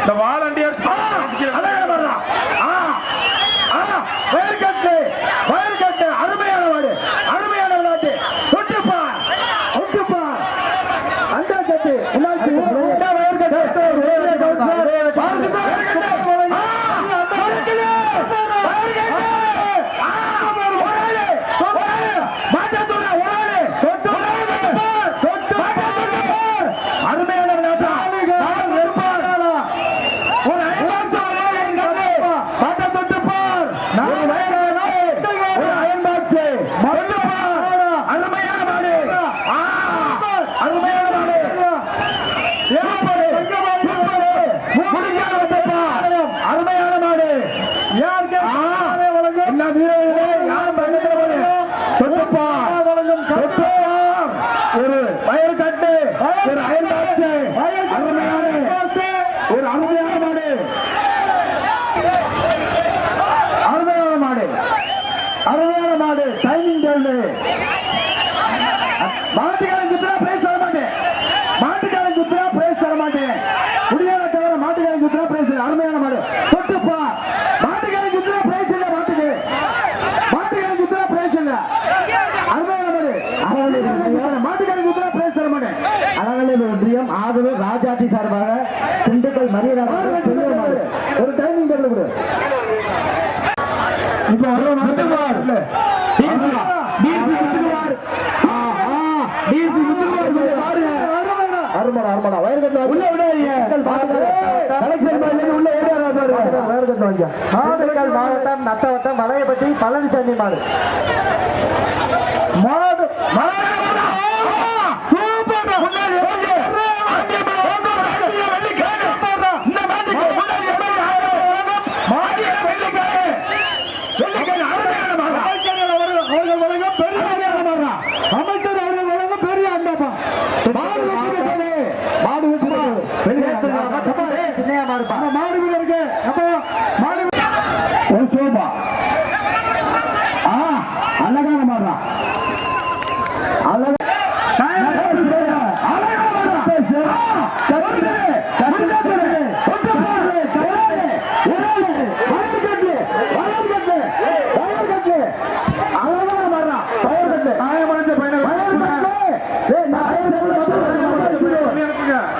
இந்த வாழை அழகான மாடுடா. ஆ, ஆ, வயற்கட்டு, வயற்கட்டு, அருமையான மாடு, அருமையான விளையாட்டு. தொட்டுப்பார், தொட்டுப்பார். அண்டா கட்டு, என்னாச்சு? இந்த வயற்கட்டு, ஒரே கவுன்சிலர். வயற்கட்டு, ஆ, வயற்கட்டு, வயற்கட்டு. ஆ, ஒரு ஆளு, ஒரு ஆளு. மாற்றத்தோட ஒரு ஆளு. தொட்டுப்பார், தொட்டுப்பார். அருமையான விளையாட்டு. மாடு வெறுப்பார். ஒரு அயன்பாக்ஸ் வரைய எங்காலே. பாட்டை தொட்டு பார். ஒரு வயதான ஒரு அயன்பாக்ஸ். தொட்டு பார். அருமையான மாடு. ஆ, அருமையான மாடு. சூப்பரு. சூப்பரு. முடிஞ்சால் வந்து பார். அருமையான மாடு. ஆ, என்ன வீரர்களே, யாரும் பக்கத்துல போடு. தொட்டு பார். தொட்டு பார். ஒரு வயல் கட்டு ஒரு அயன்பாக்ஸ். அருமையான ஒரு அருமையான மாடு அருமையான மாடு அருமையான மாடு டைமிங் டேபிள் மாட்டுக்காரன் குத்துறா பிரைஸ் தர மாட்டேன். மாட்டுக்காரன் குத்துறா பிரைஸ் தர மாட்டேன். முடியாத தவிர மாட்டுக்காரன் குத்துறா பிரைஸ் இல்லை அருமையான மாடு. தொட்டுப்பா மாட்டுக்காரன் குத்துறா பிரைஸ் இல்லை மாட்டுக்கு. மாட்டுக்காரன் குத்துறா பிரைஸ் இல்லை. அருமையான மாடு. அழகலை மாட்டுக்காரன் குத்துறா பிரைஸ் தர மாட்டேன். அலங்கலை ஒன்றியம் ஆதரவு ராஜாத்தி சார்பாக திண்டுக்கல் மாடு. ஒரு டைமிங் டேபிள் கொடு. இப்போ வர அருமடா அருமடா வயர் கட்டா உள்ள விடாதீங்க கலெக்ஷன் பண்ணி உள்ள ஏரியா பாருங்க. வயர் கட்ட வாங்க திண்டுக்கல் மாவட்டம் நத்தவட்டம் வளையப்பட்டி பழனிசாமி மாடு. மாடு. மாடு சூப்பர் முன்னாடி ஓகே இந்த மாட்டுக்கு முன்னாடி எப்படி மாடி வெள்ளிக்காய் வெள்ளிக்காய் அருமையான மாடு அமைச்சர் அவர்கள் வழங்கும் பெரிய அருமையான மாடு அமைச்சர் அவர்கள் வழங்கும் பெரிய அண்டப்பா மாடு வெற்றி மாடு வெற்றி சின்னையா மாடுப்பா மாடு வீரருக்கு அப்போ மாடு ஒரு சோபா ஆ அழகான மாடுறா அழகா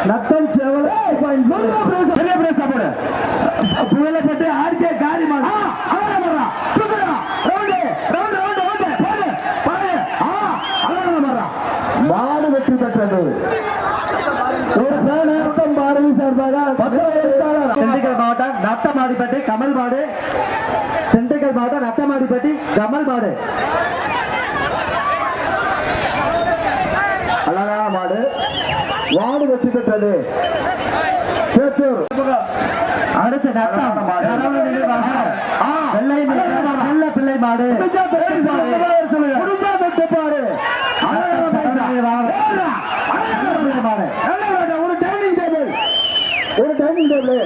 நத்தம் செவல பெரிய பெரிய சாப்பாடு புயலப்பட்டு ஆர்கே காரி மாடு அழகா சூப்பரா ரவுண்டு ரவுண்டு ரவுண்டு ரவுண்டு பாரு பாரு. ஆ அழகா மாறா மாடு வெற்றி பெற்றது. ஒரு பேனர்த்தம் பாரதி சார்பாக திண்டுக்கல் மாவட்டம் நத்தமாடிப்பட்டி கமல் மாடு. திண்டுக்கல் மாவட்டம் நத்தமாடிப்பட்டி கமல் மாடு. அழகான மாடு. மாடு வெற்றி பெற்றது. சேத்தூர். அடுத்து நத்தம். வெள்ளை நல்ல பிள்ளை மாடு. ஒரு டைனிங் டேபிள் ஒரு டைனிங் டேபிள்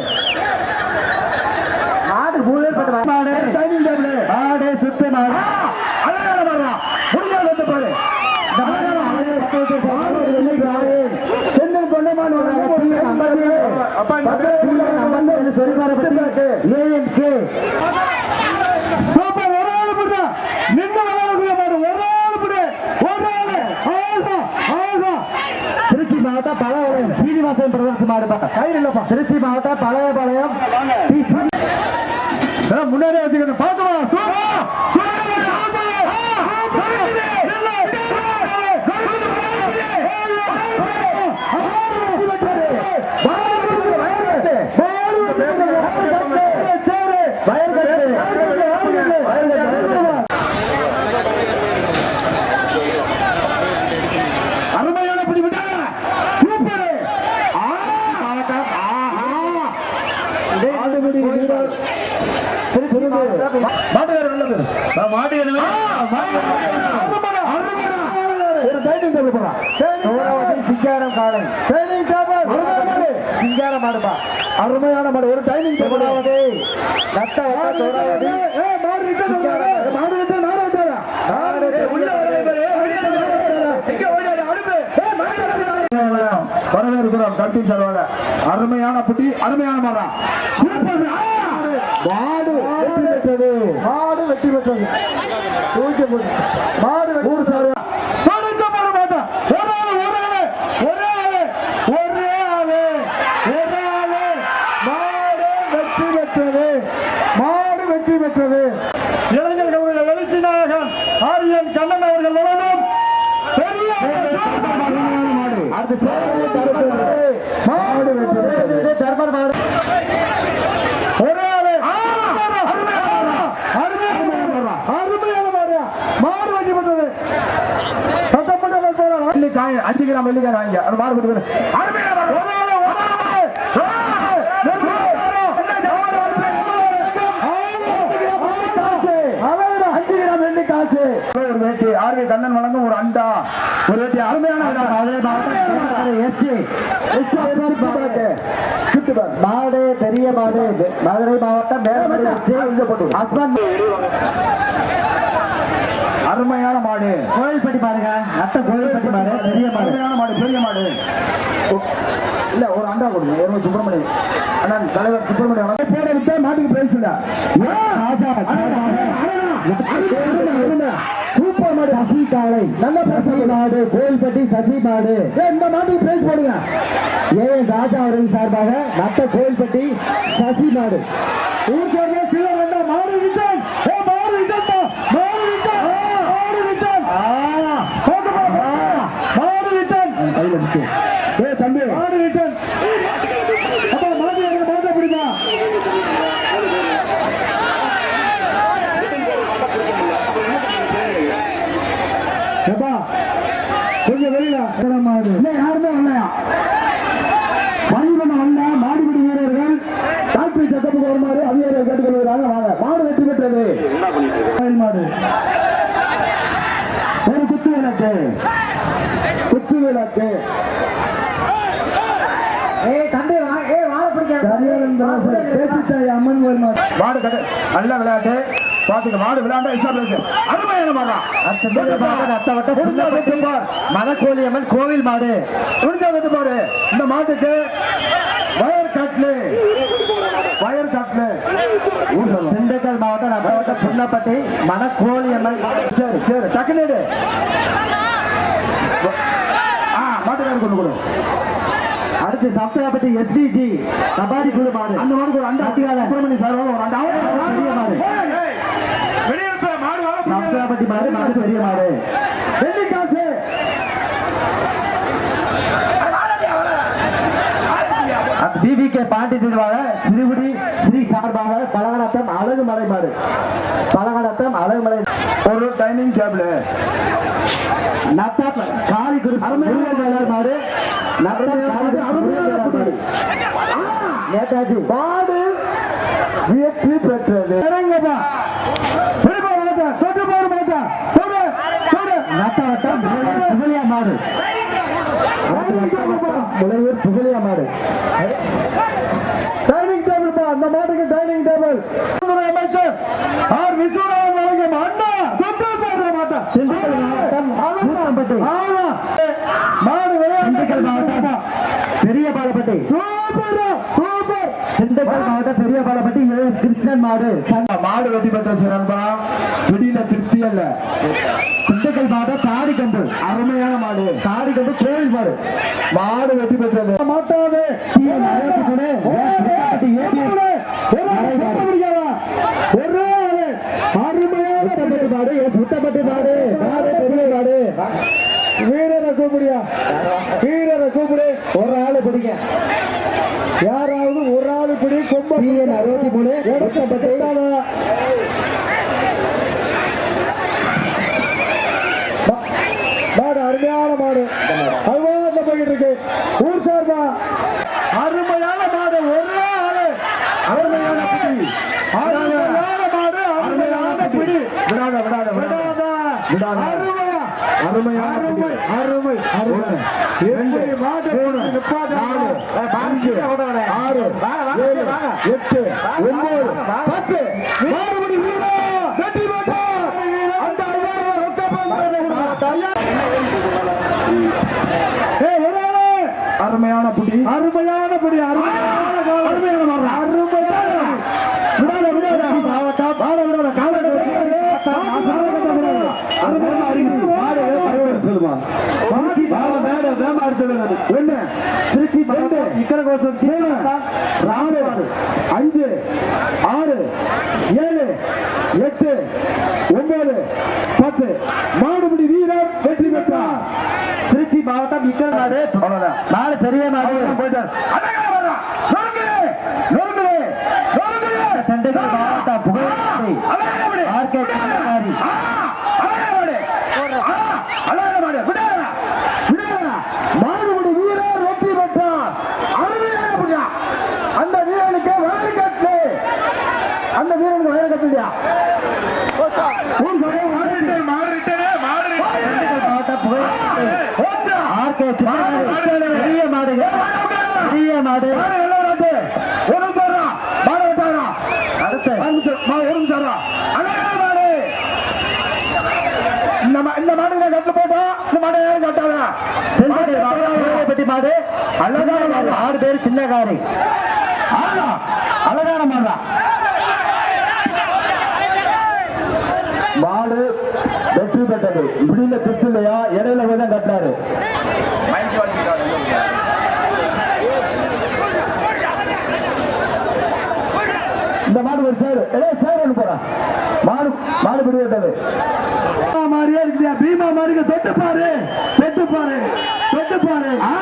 மாடு மூலைப்பட்ட மாடு. டைனிங் டேபிள் மாடு சுத்து மாடு. அழகான மாடுறா. முடிஞ்சா தொட்டு பாரு. செந்தில் பொன்னம்மாள் வர்றாங்க. சொல்லிப்பாரப்பட்டி ஏஎன்கே மாவட்டம் பழையபாளையம். சீனிவாசன் பிரதர்ஸ் மாடுப்பா கயிறு இல்லப்பா. திருச்சி மாவட்டம் பழையபாளையம். முன்னாடியே வச்சுக்கணும். பாத்துமா சூப்பர் அருமையான பிடி விட்டாங்க சூப்பர் ஆ மாவட்டம் ஆஹா ஆடுபடி வீரர் திருச்சி மாவட்டம் மாட்டுக்காரர் உள்ளது ஒரு டைனிங் டேபிள் போடா. சிங்காரம் காலை டைனிங் டேபிள் சிங்கார மாடுப்பா அருமையான மாடு ஒரு டைனிங் டேபிள் வட்ட மாடு ரிட்டர்ன் மாடு ரிட்டர்ன் மாடு விட்டாரா உள்ள வர எங்க ஓடியாரு அடுத்து வரவேற்கிறோம் கட்டி செல்வாங்க அருமையான புட்டி அருமையான ஆ! மாடு வெற்றி பெற்றது. மாடு வெற்றி பெற்றது. மாடு ஊர் சார் மாடு வெற்றி பெற்றது. மாடு வெற்றி பெற்றது. இளைஞர்களுடைய எழுச்சி நாயகன் ஆரியன் கண்ணன் அவர்கள் வழங்கும் பெரிய மாடு. அடுத்து மாடு வெற்றி பெற்றது தர்மர் மாடு ஒரே ஆளு அருமையான மாடு. அருமையான மாடு. மாடு வெட்டி பெற்றது. சத்தப்பட்ட போல. வெள்ளி காய் அஞ்சு கிராம் வெள்ளிக்காய் வாங்க அது மாடு கொடுக்குது அருமையான காசு ஒரு வேட்டி. ஆர்வி கண்ணன் வழங்கும் ஒரு அண்டா. ஒரு வேட்டி. அருமையான. மாடு. பெரிய மாடு. மதுரை மாவட்டம் டிஸ்ட்ரிக்ட் ஹஸ்பண்ட் அருமையான மாடு. கோயில்பட்டி மாடுங்க நத்த கோயில்பட்டி மாடு. பெரிய மாடு. அருமையான மாடு பெரிய மாடு. இல்ல ஒரு அண்டா கொடுங்க. ஒரு சுப்பிரமணியம் அண்ணா தலைவர் சுப்பிரமணியம். பேரை விட்டா மாட்டுக்கு பேசுல ராஜா சூப்பர் மாடு. சசி காளை. நல்ல சசி மாடு கோயில்பட்டி சசி மாடு. இந்த மாட்டுக்கு பேச போடுங்க ஏ ராஜா அவர்கள் சார்பாக நத்த கோயில்பட்டி சசி மாடு. ஊர் சேர்ந்த சில வேண்டாம் மாடு விட்டான் மாடு விட்டான் மாடு விட்டான் போதுமா மாடு விட்டான் கையில விட்டு ஏ தம்பி மாடு விட்டான் அப்பா மாடு எனக்கு மாட்ட பிடிமா ஏப்பா கொஞ்சம் வெளியில மாடு இல்லை யாருமே வரலையா பணிபண்ண வந்த மாடுபிடி வீரர்கள் டாக்டர் சட்டப்புக்கு வருமாறு அதிகாரிகள் கேட்டுக்கொள்கிறாங்க வாங்க மாடு வெற்றி பெற்றது. கோயில் மாடு ஒரு குத்து விளக்கு குத்து விளக்கு ஏய் தம்பி வா ஏய் வாழ பேச்சுத்தாய் அம்மன் கோயில் மாடு மாடு கட்டு நல்ல விளையாட்டு. பாத்துக்க மாடு விளையாண்டா அருமையான மாடா மதக்கோழி அம்மன் கோவில் மாடு. துணிஞ்சா வந்து பாரு இந்த மாட்டுக்கு வயர் கட்லு வயர் கட்லு திண்டுக்கல் மாவட்டம் நத்தவட்டம் புன்னப்பட்டி மணக்கோழி அம்மன். சரி சரி. டக்குனு மாட்டுக்காரர் கொண்டு கொடு. அடுத்து சப்தகப்பட்டி எஸ்டிஜி கபாடி குழு மாடு அந்த மாடுக்கு ஒரு அண்டா அதிகாலை. சுப்பிரமணி சார் ஒரு அண்டா பெரிய மாடு. வெளியே மாடு மாடு மாடு பெரிய மாடு வெள்ளி காசு டிவிகே பாண்டி திருவாக திருகுடி ஸ்ரீ சார்பாக பலகடத்தம் அழகு மலை மாடு பலகடத்தம் அழகு மலை ஒரு டைனிங் டேபிள். நத்தம் காளி குரு மாடு மாடு நேதாஜி. மாடு வெற்றி பெற்றது. இறங்கப்பா வெளிப்பா வணக்க தொட்டு போடு மாட்டா தொடு தொடு நத்தவட்டம் புகழியா மாடு முளையூர் புகழியா மாடு. டைனிங் டேபிள் பா அந்த மாட்டுக்கு டைனிங் டேபிள் அமைச்சர் ஆர் விஸ்வநாதன் வழங்கும் அண்ணா தொட்டு போடுற மாட்டா. மாடு திண்டுக்கல் விளையாட்டு மாவட்டம் பெரிய பாலப்பட்டி சூப்பர் சூப்பர். திண்டுக்கல் மாவட்டம் பெரிய பாலப்பட்டி ஏஎஸ் கிருஷ்ணன் மாடு. மாடு வெட்டி பெற்ற சிறன்பா? பிடியில திருப்தி அல்ல. திண்டுக்கல் மாவட்டம் தாடிக்கம்பு. அருமையான மாடு. தாடிக்கம்பு கோவில் மாடு. மாடு வெட்டி பெற்றது. மாட்டாது அருமையான சுத்தப்பட்டி மாடு. சுத்தப்பட்டி மாடு. மாடு பெரிய மாடு. வீரரை கூப்பிடியா? வீரரை கூப்பிடு. ஒரு ஆளு பிடிங்க. யாராவது ஒரு ஆளு பிடி. கொம்ப அறுபத்தி மூணு. சுத்தப்பட்டி மாடு அருமையான மாடு அதுவாக போயிட்டு இருக்கு ஊர் சார்பா அருமையான மாடு ஒரே ஆளு அருமையான பிடி அருமையான மாடு அருமையான பிடி விடாத விடாத விடாத அருமை ஆறு ஏழு எட்டு ஒன்பது பத்து மாறுபடி வீரா வெற்றி பெற்றார் அந்த ஐயாயிரம் ரொக்க பந்தயம் ஏய், ஒரு ஆளு. அருமையான ஒண்ணு திருச்சி ரெண்டு இக்கரகோசம் நாலு அஞ்சு ஆறு ஏழு எட்டு ஒன்பது பத்து. மாடுபிடி வீரர் வெற்றி பெற்றார். திருச்சி மாவட்டம் இக்கர நாடு. நாடு பெரிய நாடு. போயிட்டார். மாவட்டம் விடு. ஆர்கே கண்ணகாரி ஆ, அழகா விடு. ஆ, அழகா விடு. விடாதடா, விடாதடா. மாடுபிடி வீரர் வெற்றி பெற்றார் அருமையான புண்ணியா. அந்த வீரனுக்கு வயறு கட்டு அந்த வீரனுக்கு வயறு கட்டுடியா உன் சொல்ல மாறிட்டே மாறிட்டே மாறிட்டே திண்டுக்கல் மாவட்டம் புகழேந்தி ஆர்கே சின்னகாரி பெரிய மாடுகள் பெரிய மாடு. மாடு. சின்னகாரி. ஆடு பேர் சின்னகாரி அழகான மாடா வெற்றி பெற்றது. இப்படின்னு திட்டு இல்லையா? இடையில போய் தான் கட்டினாரு. இந்த மாடு ஒரு சேரு. ஏ சேரு ஒன்று போறா மாடு மாடு பிடி விட்டது. மாதிரியே இருக்குதா பீமா மாடுக்கு தொட்டு பாரு. தொட்டு பாரு. தொட்டு பாரு. ஆ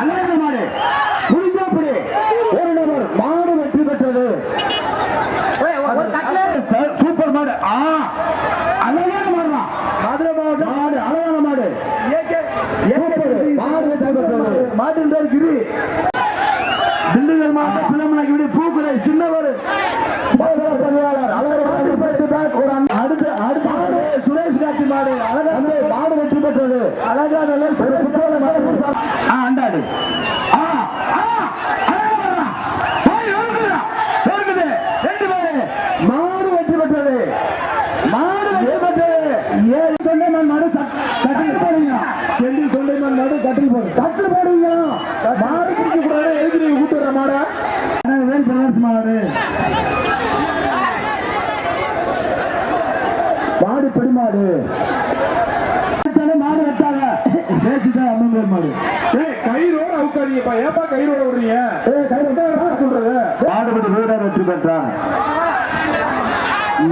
அழகான மாடு. புரிஞ்சா புடி. ஒரு நபர். மாடு வெற்றி பெற்றது. சூப்பர் மாடு. ஆ அழகான மாடுடா மதுரை மாவட்டம் மாடு அழகான மாடு சூப்பர். மாடு வெற்றி பெற்றது மாட்டின் பேர் கிரி திண்டுக்கல் மாவட்டம் பிள்ளைமலைக்கு விட பூக்குறை சின்னவர் அடுத்து அடுத்த மாடு சுரேஷ் காட்சி மாடு அழகா மாடு வெற்றி பெற்றது அழகா நல்ல அண்டாடு ஆ ஆ அழகா போய் ஒழுங்குடா இருக்குது ரெண்டு பேரு மாடு வெற்றி பெற்றது மாடு வெற்றி பெற்றது ஏழு தொண்டை மண் மாடு கட்டில் போடுங்க செந்தில் தொண்டை மண் மாடு கட்டில் போடு கட்டில் போடுங்க மாடு குடிக்க கூடாது எதுக்கு நீங்க கூட்டு வர மாட வேல் பிரதர்ஸ் மாடு மாடு. மாடு வெட்டாத பேச்சுதான் அம்மன் மாடு ஏய் கயிறோட அவுக்காதீங்கப்பா. ஏப்பா கயிறோட விடுறீங்க? ஏய், கை விட்டா யார் சொல்றது? மாடுபடி வீரர் வெற்றி பெற்றான்.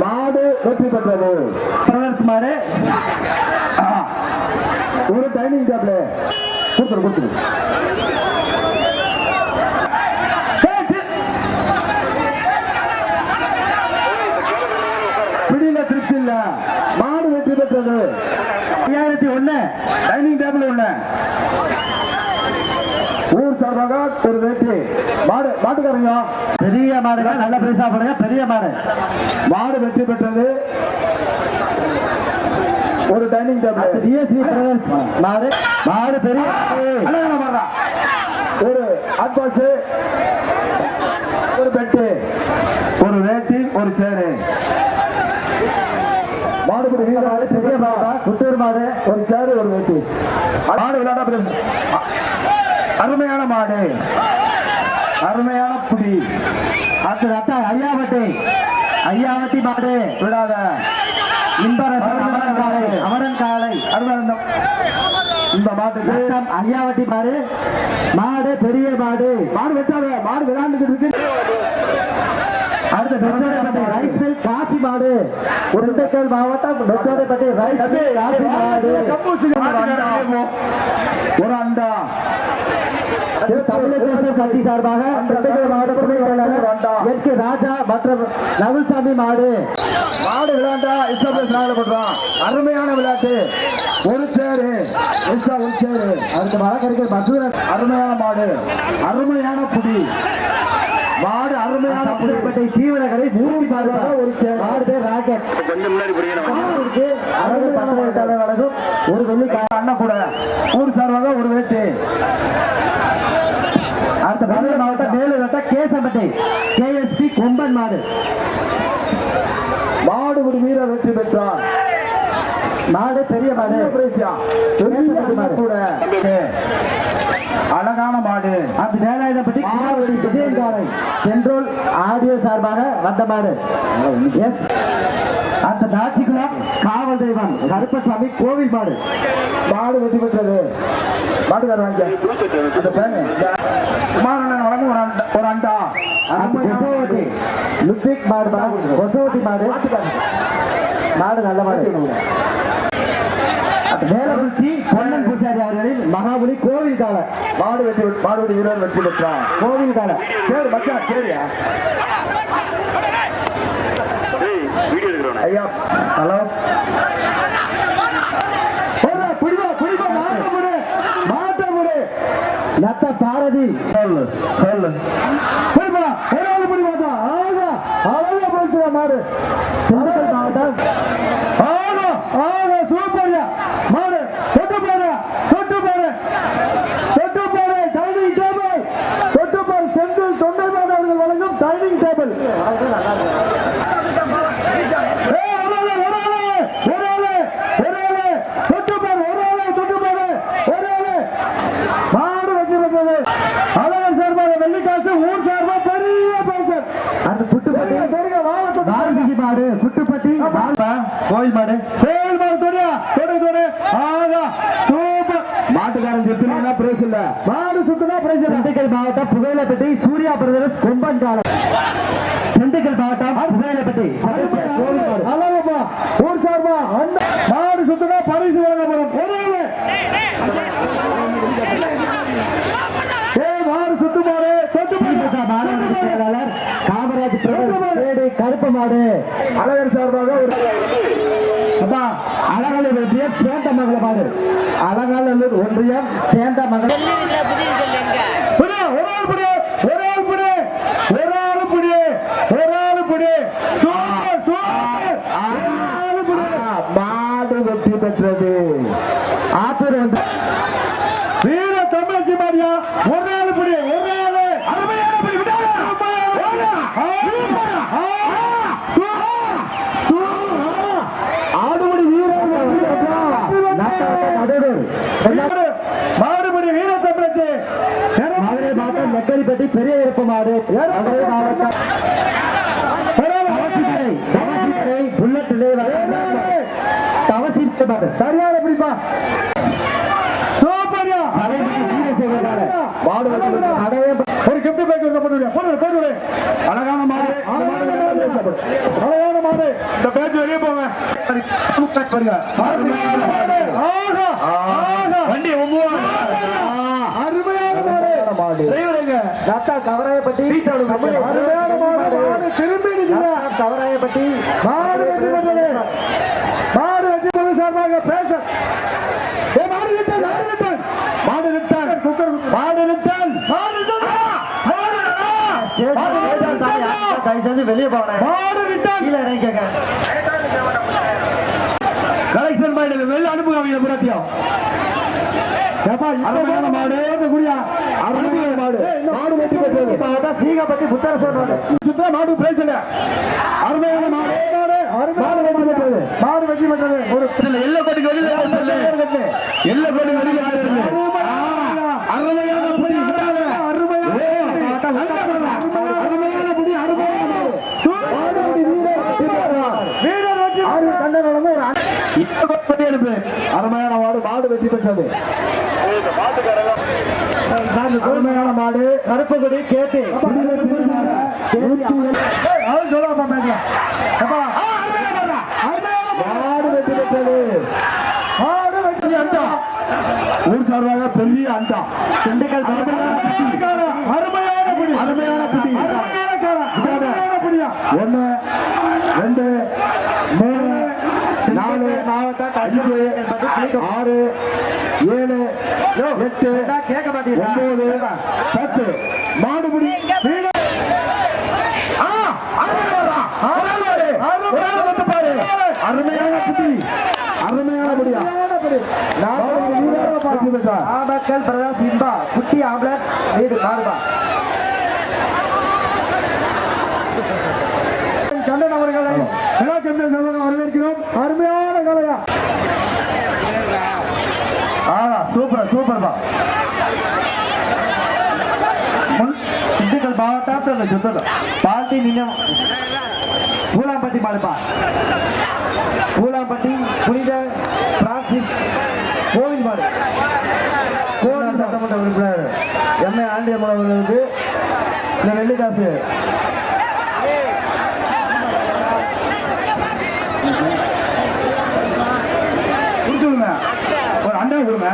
மாடு வெற்றி பெற்றது. பிரதர்ஸ் மாடு. ஒரு டைனிங் டேபிள் கொடுத்துரு கொடுத்துரு ஏய், சி- பிடியில திருப்தி இல்ல மாடு பெற்றது ஐயாயிரத்தி ஒண்ணு டைனிங் டேபிள் ஒண்ணு. ஊர் சார்பாக ஒரு வேட்டி. மாடு மாட்டுக்காரங்க. பெரிய மாடுகள் நல்ல பிரைஸா போடுங்க பெரிய மாடு. மாடு வெற்றி பெற்றது. ஒரு டைனிங் டேபிள் டிஎஸ்வி பிரதர்ஸ் மாடு. மாடு பெரிய ஒரு அட்வான்ஸ் ஒரு பெட்டு ஒரு வேட்டி ஒரு சேரு மாடுபடி வீரர் பெரிய மாடு புத்தூர் மாடு ஒரு சேரு ஒரு வேட்டி. மாடு விளையாட அருமையான மாடு. அருமையான புடி அடுத்து ரத்தா ஐயாவட்டி. ஐயாவட்டி மாடு. விடாத. அமரன் காலை அருமையான இந்த மாட்டுக்கு ஐயாவட்டி மாடு. மாடு பெரிய மாடு. மாடு வெட்டாத மாடு விளையாண்டுக்கிட்டு இருக்கு. அடுத்து ரைஸ் மாடு. திண்டுக்கல் மாவட்டம் பெச்சோடைப்பட்டி ரைஸ் மாடு. ஒரு அண்டா. தமிழக தேசம் கட்சி சார்பாக திண்டுக்கல் மாவட்ட துணைச் செயலாளர் என் கே ராஜா மற்றும் நகுல்சாமி மாடு. மாடு விளையாண்டா விளையாட பண்றான். அருமையான விளையாட்டு. ஒரு சேரு. இஸ்லா ஒரு சேரு. வழக்கறிஞர் மசூரன் அருமையான மாடு. அருமையான புடி. மாடு அருமையான புடி புதுப்பேட்டை சீவனகடை மூர்த்தி சார்பாக ஒரு மாடு பேர் ராக்கெட். மாடுக்கு அழகு பணம் வழங்கும். ஒரு வெள்ளி அண்ணன் கூட. ஊர் சார்பாக ஒரு வேட்டு அடுத்த மதுரை மாவட்டம் வேலூர் வட்டம் கேசம்பட்டை. கேஎஸ்பி கொம்பன் மாடு. மாடுபிடி வீரர் வெற்றி பெற்றார். மாடு பெரிய மாடு பிரேசியா பெரிய மாடு. கூட அழகான மாடு அந்த வேலாயுதப்பட்டி மாவடி விஜயன் காலை சென்ட்ரோல் ஆடியோ சார்பாக வந்தபாடு. எஸ். அந்த நாச்சிக்குளம் காவல் தெய்வம் கருப்பசாமி கோவில் மாடு மாடு வெற்றி பெற்றது. மாட்டுக்கார வாங்க. அந்த பேரு. குமாரண்ணன் வழங்கும் ஒரு அண்டா ஒரு அண்டா. அந்த கொசவட்டி. மாடு மாடு கொசவட்டி மாடு மாடு நல்ல மாடு வேலக்குறிச்சி பொன்னன் பூசாரி அவர்களின் மகாபலி கோவில் காலை மாடு வெற்றி பெற்று- மாடு வெற்றி வீரர் வெற்றி பெற்றான் கோவில் காலை சரி மச்சான் சரியா ஐயா ஹலோ. நத்த பாரதி. சொல்லு சொல்லு. புடி மாட்டா. ஆகா, அழகா போச்சுடா மாடு. மாவட்டம். ஆகா சூப்பர்யா. மாடு தொட்டு பாரு தொட்டு பாரு. தொட்டு பாரு டைனிங் டேபிள் தொட்டு பாரு செந்தில் தொண்டர்மான் அவர்கள் வழங்கும் டைனிங் டேபிள் ஏய், ஒரு ஆளு, ஒரு ஆளு, ஒரு ஆளு, ஒரு ஆளு. தொட்டு பாரு, ஒரு ஆளு, தொட்டு பாரு, ஒரு ஆளு. மாடு வெற்றி பெற்றது. அழகர் சார்பாக வெள்ளிக்காசு ஊர் சார்பாக பெரிய பரிசு. அந்த புட்டுப்பட்டி தொடுங்க, வாங்க, தொட்டு வால்மீகி மாடு புட்டுப்பட்டி வால்பா, கோயில் மாடு கோயில் மாடு தொடியா தொடு தொடு ஆகா சூப்பர் மாட்டுக்காரன் சுத்தினா பிரைஸ் இல்ல மாடு சுத்தினா பிரைஸ் இல்ல திண்டுக்கல் மாவட்டம் புகையிலப்பட்டி சூர்யா பிரதர்ஸ் கொம்பன் காலம். திண்டுக்கல் மாவட்டம் புகையிலப்பட்டி. அழகப்பா ஊர் சார்பா அந்த மாடு சுத்தினா பரிசு மாநகர செயலாளர் காமராஜ் கருப்பு மாடு. அழகர் சார்பாக ஒரு அப்பா அலங்காநல்லூர் ஒன்றியம் சேந்தமங்கல மாடு அலங்காநல்லூர் ஒன்றியம் சேந்தமங்கல புடி, ஒரு ஆள் புடி, ஒரு ஆள் புடி, ஒரு ஆள் புடி, ஒரு ஆள் புடி. Super, super. ஒரு ஆள் புடி. மாடு வெற்றி பெற்றது ஆத்தூர் ஒன்று வீர தமிழச்சி மாரியா ஒரு நாள் புடி ஒரு நாள் அருமையான புடி விடாத ஆடுபடி வீரர் நடுவர் மாடுபடி வீர தமிழச்சி மதுரை மாவட்டம் நெக்கரிப்பட்டி பெரிய இருப்பு மாடு. மதுரை மாவட்டம் புல்லட் தவசி மாடு. சரியான பிடிப்பா. சூப்பர்யா. ஒரு கிஃப்ட் பேக் அழகான மாடு. அழகான மாடு இந்த பேட்ச் வெளியே போங்க. வண்டி கவராயப்பட்டி. கவராயப்பட்டி. மாடு வெற்றி சார்பாக பேச மாடு விட்டான் மாடு விட்டான் மாடு குக்கர் மாடு விட்டான் மாடு விட்டான் மாடு விட்டான். மாடு விட்டான். தயவு செஞ்சு வெளியே போனேன் மாடு விட்டான் பண்ணிட்டு வெளில அனுப்புங்க அவங்க புறத்தியம் அருமையான மாடு அருமையான மாடு மாடு. வெற்றி பெற்றது. மாவட்டம் சீகாப்பட்டி புத்தரசன் மாடு சுத்தா மாடு பிரைஸ் இல்ல அருமையான மாடு. மாடு வெற்றி பெற்றது. மாடு வெற்றி பெற்றது. ஒரு எல்ல கோடிக்கு வெளியில சொல்லு எல்ல கோடி வெளியில அருமையான புடி அருமையான அருமையான புடி அருமையான மாடு வீரர் வெற்றி ஆறு கண்டனம் ஒரு இந்த கோடி அனுப்பு அருமையான மாடு மாடு வெற்றி பெற்றது அருமையான மாடு கருப்பு கொடி. கேட்டு மாடு வெற்றி பெற்றது மாடு வெற்றி அண்டா ஊர் சார்பாக பெரிய அண்டா திண்டுக்கல் அருமையான குடி. அருமையான குடி ஒண்ணு ரெண்டு மாவட்டம் அஞ்சு ஆறு ஏழு எட்டு கேட்க மாட்டீங்களா? ஒன்பது பத்து. மாடுபிடி. அருமையான அருமையான விட்டார். நாமக்கல் இன்பா குட்டி. வீடு. கண்ணன் அவர்களை வரவேற்கிறோம். அருமையான கலையா ஆ சூப்பர் சூப்பர்ப்பா முன் திண்டுக்கல் மாவட்டம் சுத்தம் பால்டி நிலம் பூலாம்பட்டி மாடுப்பா பூலாம்பட்டி புனித பிரான்சிஸ் கோவில் மாடு. கோவில் சட்டமன்ற உறுப்பினர் எம்ஏ ஆண்டியம்மன் அவர்களுக்கு இந்த வெள்ளிக்காசு கொடுத்துடுங்க ஒரு அண்டா கொடுங்க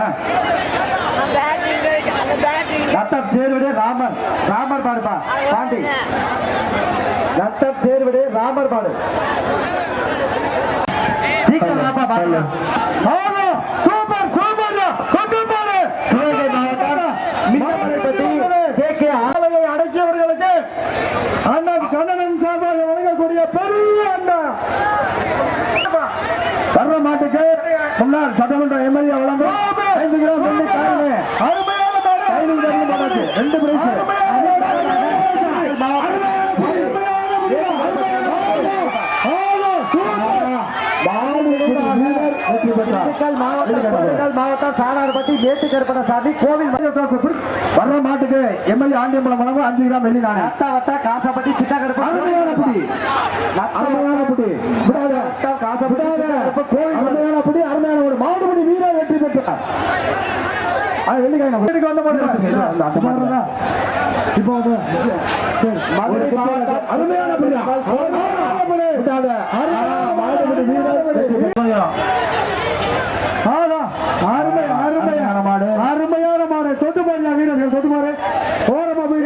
ரத்தம் சேர்வதே ராமர் பாடுப்பா பாண்டி. ரத்தம் சேர்வதே ராமர் பாடு. Super super. கொண்டு போடு கே. ஆலையை அடக்கியவர்களுக்கு அண்ணன் கண்ணன் சார்பாக வழங்கக்கூடிய பெரிய அண்ணா. வர்ற மாட்டுக்கு முன்னாள் சட்டமன்ற எம்எல்ஏ வழங்கும் ஐந்து கிராம் வெள்ளி. அருமையான கிராம். ரெண்டு பிரைஸ் மாவட்டம் திண்டுக்கல் மாவட்டம் சாணார்பட்டி மேட்டுக்கருப்பண சாமி கோவில் வர்ற மாட்டுக்கு எம்எல்ஏ ஆண்டியம்பலம் வழங்கும் அஞ்சு கிராம் வெள்ளி நாணயம் அத்தா வட்டா காசாப்பட்டி சித்தாக்கருப்பு அருமையான புடி அருமையான புடி விடாத விடாத அருமையான புடி அருமையான ஒரு மாடுபடி வீரர் வெற்றி பெற்றார் அது வெள்ளிக்காய் வீட்டுக்கு வந்த மாடு இப்போ வந்து அருமையான அருமையான மாடு தொட்டு பாருங்க வீரர்கள் தொட்டு பாரு. ஓரமா போய்.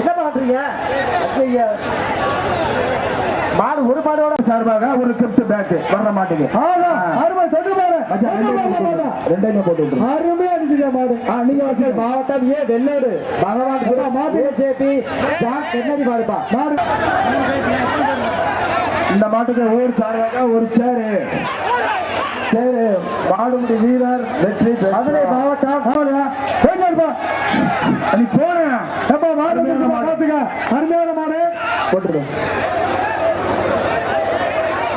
என்ன ஐயா. மாடு ஒரு மாடோட சார்பாக ஒரு கிஃப்ட் பேக் வர்ற மாட்டுக்கு. அருமை தொட்டு பாரு. ரெண்டையும் போட்டு. அருமையா ஆ, நீங்க வச்சு மாவட்டம் ஏ வெள்ளோடு. பகவான் குரு மாட்டு ஜேபி தென்னதி மாடுப்பா. மாடு. இந்த மாட்டுக்கு ஊர் சார்பாக ஒரு சேரு. சேரு. மாடுமுடி வீரர் வெற்றி. மதுரை மாவட்டம். நீ போன அருமையான மாடு. போட்டுரு